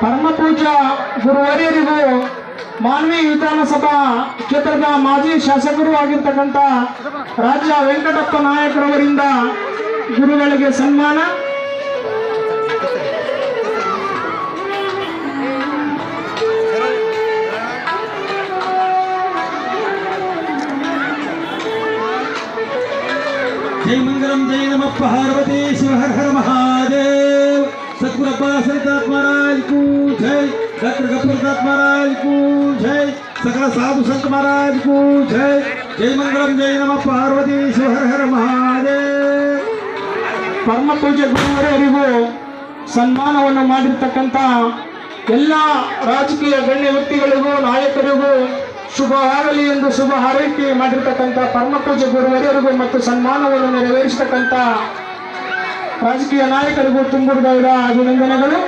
ಪರಮಪೂಜ ಗುರುವರಿಯರಿಗೂ ಮಾನವಿ ವಿಧಾನಸಭಾ ಕ್ಷೇತ್ರದ ಮಾಜಿ ಶಾಸಕರು ಆಗಿರ್ತಕ್ಕಂಥ ರಾಜ್ಯ ವೆಂಕಟಪ್ಪ ನಾಯಕರವರಿಂದ ಗುರುಗಳಿಗೆ ಸನ್ಮಾನ. ಜೈ ಮಂಗಲಂ, ಜೈ ನಮಃ, ಪಾರ್ವತಿ सतगुरु अब्बा सरितात्मा महाराज को जय डॉक्टर गफूरदास महाराज को जय सकल साधु संत महाराज को जय जय मंगलम जय नम पार्वती शिव हर हर महादेव ಪರಮ ಪೂಜ್ಯ ಗುರುವರಿಯರಿಗೂ ಸನ್ಮಾನವನ್ನು ಮಾಡಿರ್ತಕ್ಕಂಥ ಎಲ್ಲ ರಾಜಕೀಯ ಗಣ್ಯ ವ್ಯಕ್ತಿಗಳಿಗೂ ನಾಯಕರಿಗೂ ಶುಭವಾಗಲಿ ಎಂದು ಶುಭ ಹಾರೈಕೆ ಮಾಡಿರ್ತಕ್ಕಂಥ ಪರಮ ಪೂಜ್ಯ ಗುರುವರಿಯರಿಗೂ ಮತ್ತು ಸನ್ಮಾನವನ್ನು ನೆರವೇರಿಸತಕ್ಕಂಥ ರಾಜಕೀಯ ನಾಯಕರಿಗೂ ತುಂಬುವುದಾದ ಅಭಿನಂದನೆಗಳು